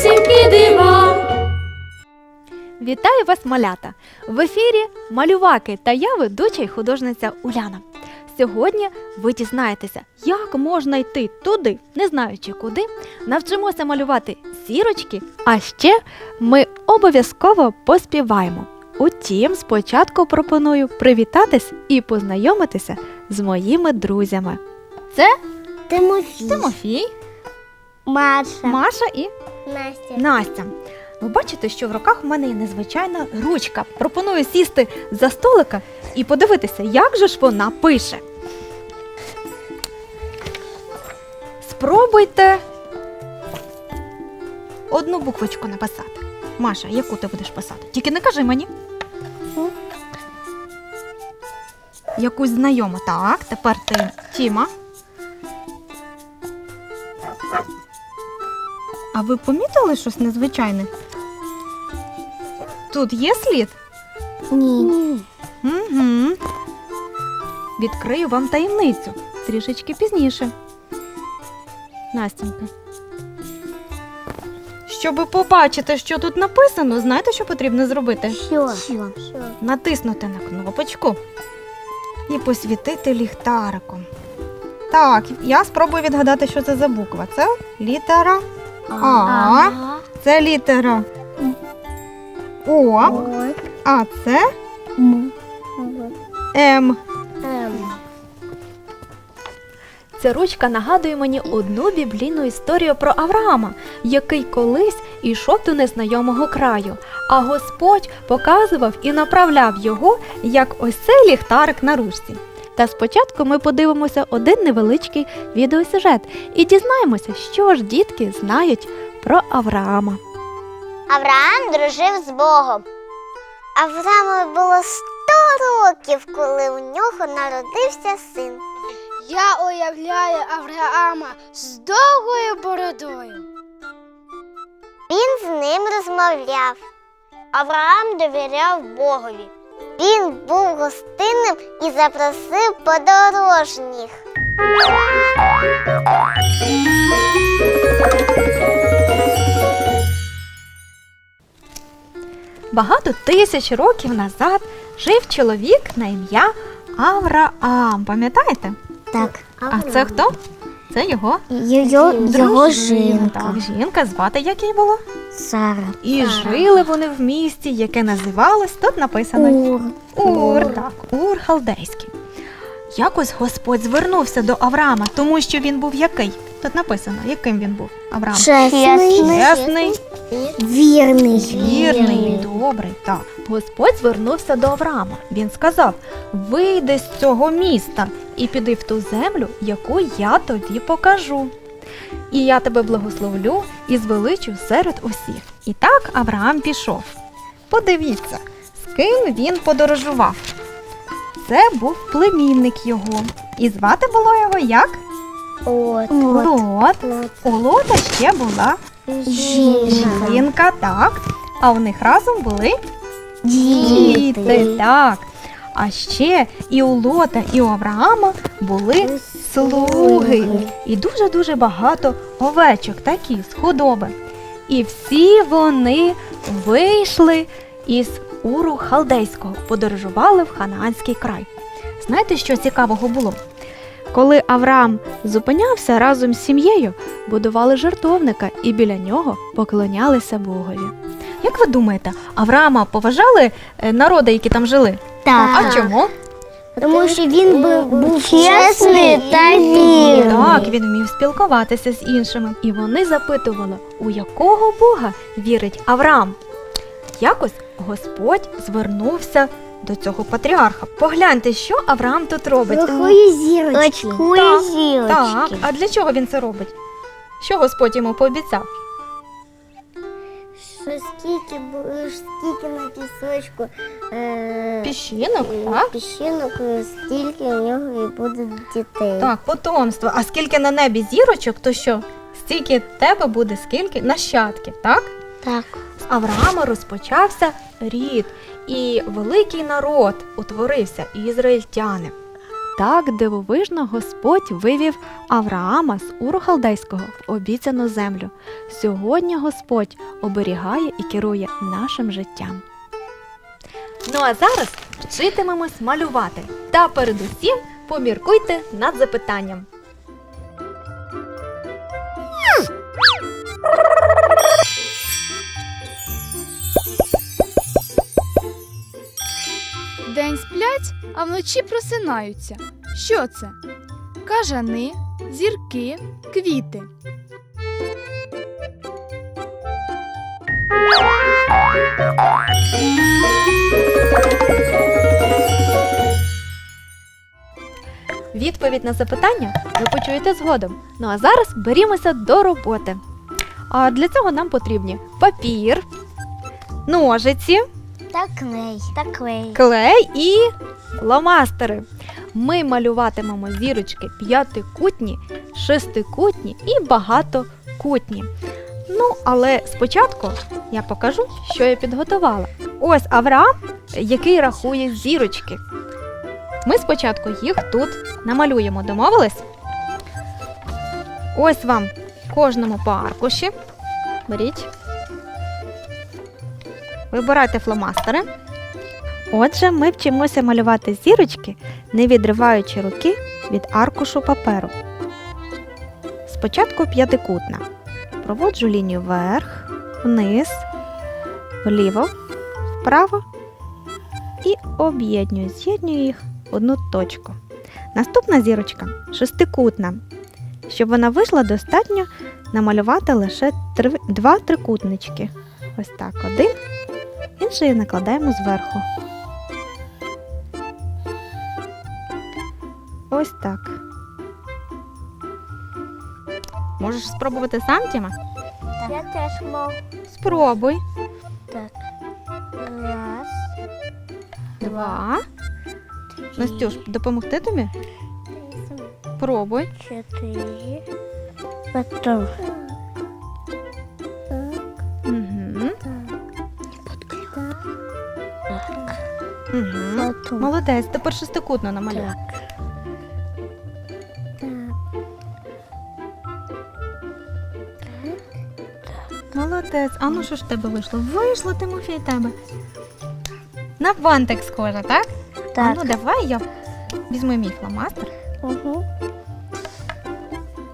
Страшнісінькі дива. Вітаю вас, малята! В ефірі Малюваки та я ведуча й художниця Уляна. Сьогодні ви дізнаєтеся, як можна йти туди, не знаючи куди, навчимося малювати зірочки, а ще ми обов'язково поспіваємо. Утім, спочатку пропоную привітатись і познайомитися з моїми друзями. Це Тимофій. Тимофій, Маша. Маша і Настя. Настя. Ви бачите, що в руках у мене є незвичайна ручка. Пропоную сісти за столика і подивитися, як же ж вона пише. Спробуйте одну буквочку написати. Маша, яку ти будеш писати? Тільки не кажи мені. Якусь знайому. Так, тепер ти Тіма. А ви помітили щось незвичайне? Тут є слід? Ні. Угу. Відкрию вам таємницю трішечки пізніше. Настенька. Щоб побачити, що тут написано, знаєте, що потрібно зробити? Що? Що? Натиснути на кнопочку і посвітити ліхтариком. Так, я спробую відгадати, що це за буква. Це літера А. Це літера О, а це М. Ця ручка нагадує мені одну біблійну історію про Авраама, який колись ішов до незнайомого краю, а Господь показував і направляв його, як ось цей ліхтарик на ручці. Та спочатку ми подивимося один невеличкий відеосюжет і дізнаємося, що ж дітки знають про Авраама. Авраам дружив з Богом. Аврааму було 100 років, коли у нього народився син. Я уявляю Авраама з довгою бородою. Він з ним розмовляв. Авраам довіряв Богові. Він був гостинним і запросив подорожніх. Багато тисяч років назад жив чоловік на ім'я Авраам. Пам'ятаєте? Так. А це хто? Це його Його, дружина. Так, жінка звати як їй було? Сара. І жили вони в місті, яке називалось, тут написано Ур. Ур, так, Ур Халдейський. Якось Господь звернувся до Авраама, тому що він був який? Тут написано, яким він був Авраам. Чесний, Чесний, вірний. вірний, добрий. Так. Господь звернувся до Авраама. Він сказав: Вийди з цього міста і піди в ту землю, яку я тобі покажу. І я тебе благословлю і звеличу серед усіх. І так Авраам пішов. Подивіться, з ким він подорожував. Це був племінник його. І звати було його як? От. Лот. У Лота ще була Жінка. жінка, так. А у них разом були Діти. так. А ще і у Лота, і у Авраама були слуги. І дуже-дуже багато овечок, такі з худоби. І всі вони вийшли із Уру Халдейського, подорожували в Ханаанський край. Знаєте, що цікавого було? Коли Авраам зупинявся разом з сім'єю, будували жертовника і біля нього поклонялися Богові. Як ви думаєте, Авраама поважали е, народи, які там жили? Так. А чому? Тому що він був, був чесний та вірний. Так, він вмів спілкуватися з іншими. І вони запитували, у якого Бога вірить Авраам. Якось Господь звернувся до цього патріарха. Погляньте, що Авраам тут робить. Рахує зірочки. Очкує Так, зірочки. Так, а для чого він це робить? Що Господь йому пообіцяв? Що скільки, бу- скільки на пісочку е, Піщинок, так? піщинок, е, стільки у нього і буде дітей. Так, потомство. А скільки на небі зірочок, то що? Стільки в тебе буде, скільки нащадків, так? Так. З Авраама розпочався рід, і великий народ утворився ізраїльтяни. Так дивовижно Господь вивів Авраама з Уру Халдейського в обіцяну землю. Сьогодні Господь оберігає і керує нашим життям. Ну а зараз вчитимемось малювати. Та передусім поміркуйте над запитанням. День сплять, а вночі просинаються. Що це? Кажани, зірки, квіти. Відповідь на запитання ви почуєте згодом. Ну а зараз берімося до роботи. А для цього нам потрібні папір, ножиці, Так клей. Так клей. клей і ломастери. Ми малюватимемо зірочки п'ятикутні, шестикутні і багатокутні. Ну, але спочатку я покажу, що я підготувала. Ось Авраам, який рахує зірочки. Ми спочатку їх тут намалюємо, домовились? Ось вам кожному по аркуші. Беріть. Вибирайте фломастери. Отже, ми вчимося малювати зірочки, не відриваючи руки від аркушу паперу. Спочатку п'ятикутна. Проводжу лінію вверх, вниз, вліво, вправо і об'єднюю, з'єднюю їх в одну точку. Наступна зірочка шестикутна. Щоб вона вийшла, достатньо намалювати лише три, два трикутнички. Ось так, один, інший накладаємо зверху. Ось так. Можеш спробувати сам, Тіма? Я теж можу. Спробуй. Так. Раз. Два. Настюш, допомогти тобі? Пробуй. Чотири. Потім. Угу. Потім. Молодець, тепер шестикутно намалюй. Так. Молодець. А ну що ж в тебе вийшло? Вийшло, Тимофій, тебе. На бантик схоже, так? А Так. ну давай я візьму мій фломастер Угу.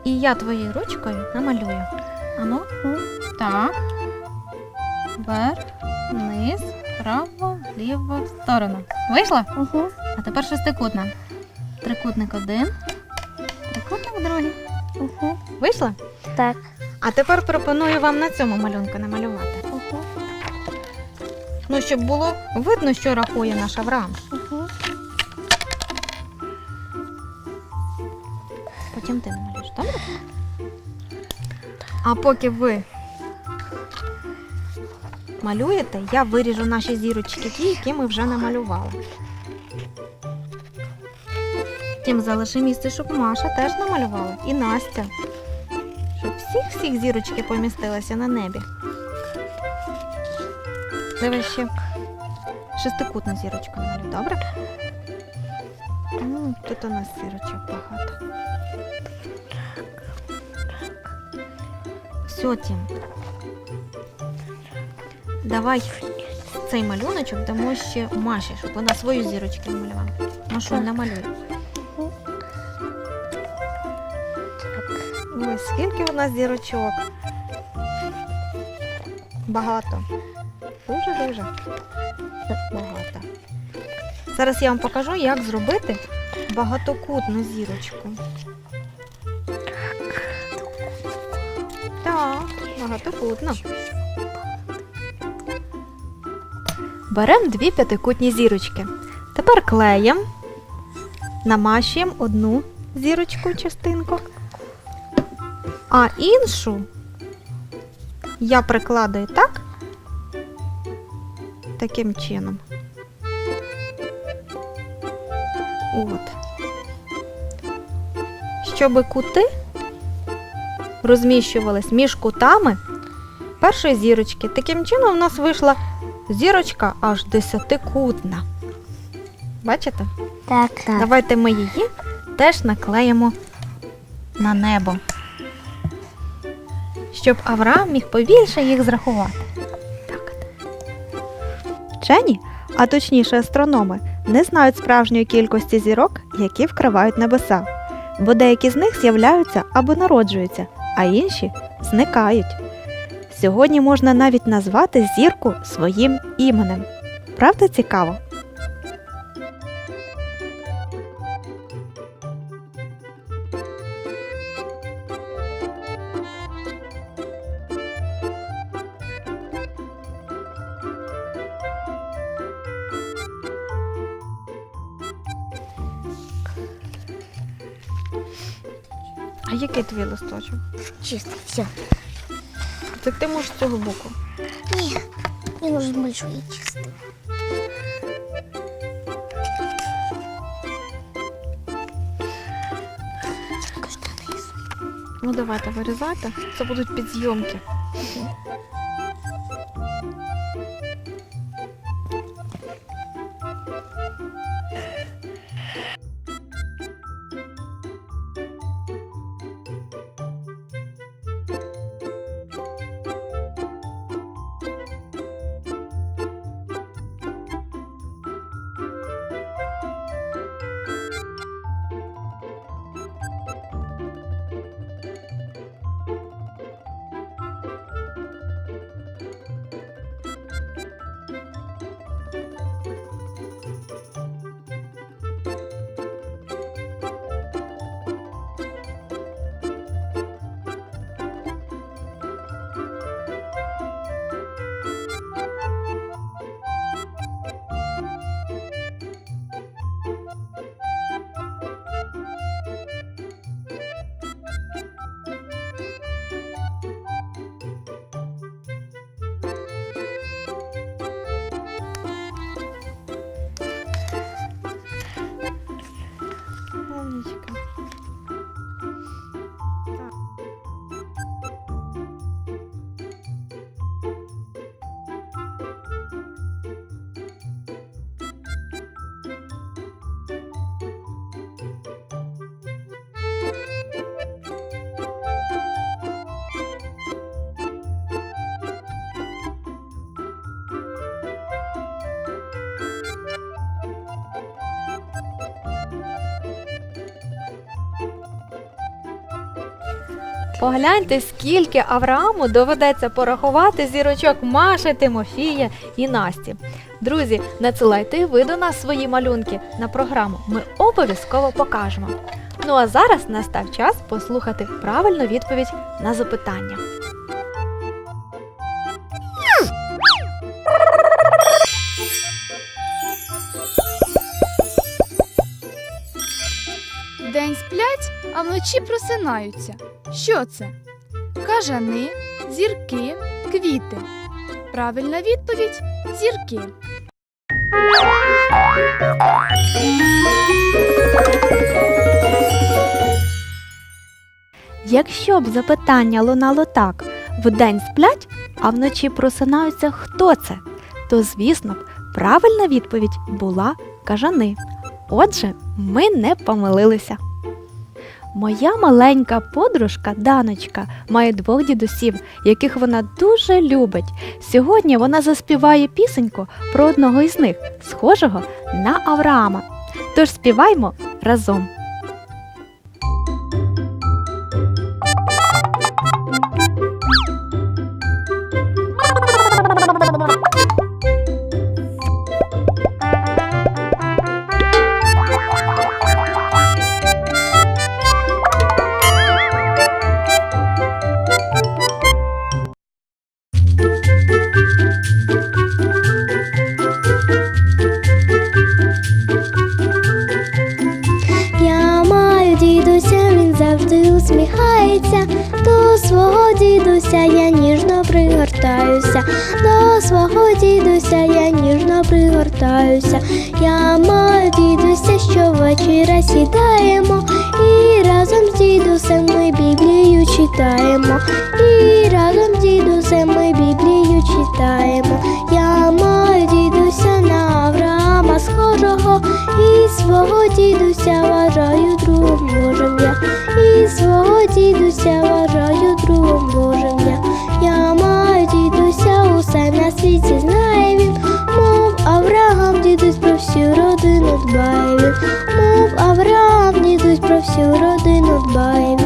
і я твоєю ручкою намалюю. А ну, так. Вверх, вниз, вправо, ліво, в сторону. Вийшла? Угу. А тепер шестикутна. Трикутник один, трикутник другий. Угу. Вийшла? Так. А тепер пропоную вам на цьому малюнку намалювати. Угу. Ну, щоб було видно, що рахує наш Авраам. Угу. Потім ти намалюєш, добре? А поки ви малюєте, я виріжу наші зірочки ті, які ми вже намалювали. Тим залиши місце, щоб Маша теж намалювала. І Настя. Щоб всіх-всіх зірочки помістилися на небі. Давай ще шестикутну зірочку намалюй, добре? Тут у нас зірочок багато. Все, Тім. Давай цей малюночок дамо ще Маші, щоб вона свою зірочку намалювала. Так. намалюй. Ой, скільки у нас зірочок? Багато. Дуже-дуже багато. Зараз я вам покажу, як зробити багатокутну зірочку. Так, багатокутно. Беремо дві п'ятикутні зірочки. Тепер клеєм, намащуємо одну зірочку частинку, а іншу я прикладаю так, таким чином. От. Щоб кути розміщувались між кутами першої зірочки. Таким чином у нас вийшла зірочка аж десятикутна. Бачите? Так, так. Давайте ми її теж наклеїмо на небо, щоб Авраам міг побільше їх зрахувати. Так. Вчені, а точніше астрономи, не знають справжньої кількості зірок, які вкривають небеса, бо деякі з них з'являються або народжуються, а інші зникають. Сьогодні можна навіть назвати зірку своїм іменем. Правда цікаво? А який твій листочок? Чисто, все. Так ти можеш з цього боку. Ні, мені нужен большой чистити. чистий. Ну давайте вирізати. Це будуть підзйомки. Погляньте, скільки Аврааму доведеться порахувати зірочок Маші, Тимофія і Насті. Друзі, надсилайте ви до нас свої малюнки на програму. Ми обов'язково покажемо. Ну а зараз настав час послухати правильну відповідь на запитання. День сплять, а вночі просинаються. Що це? Кажани, зірки, квіти. Правильна відповідь зірки. Якщо б запитання лунало так: вдень сплять, а вночі просинаються, хто це? То, звісно б, правильна відповідь була кажани. Отже, ми не помилилися. Моя маленька подружка Даночка має двох дідусів, яких вона дуже любить. Сьогодні вона заспіває пісеньку про одного із них, схожого на Авраама. Тож співаймо разом. Пригортаюся. Я маю дідуся, щовечора сідаємо, і разом з дідусем ми Біблію читаємо, і разом з дідусем ми Біблію читаємо. Я маю дідуся на Авраама схожого, і свого дідуся вважаю другом Божим я, і свого дідуся вважаю другом про всю родину дбає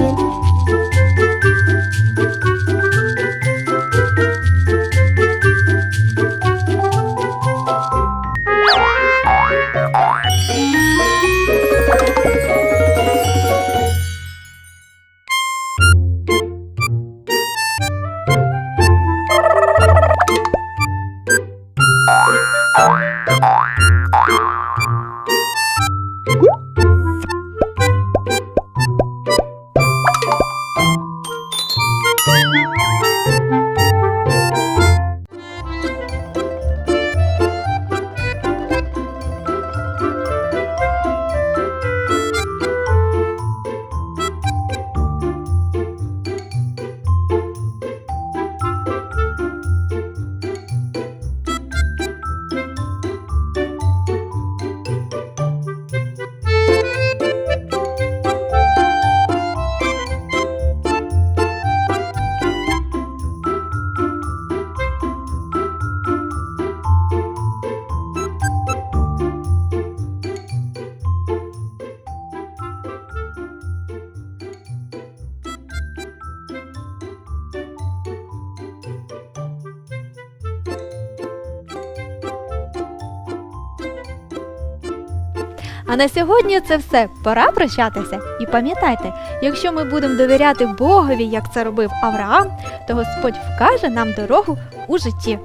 А на сьогодні це все. Пора прощатися. І пам'ятайте, якщо ми будемо довіряти Богові, як це робив Авраам, то Господь вкаже нам дорогу у житті.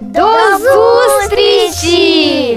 До зустрічі!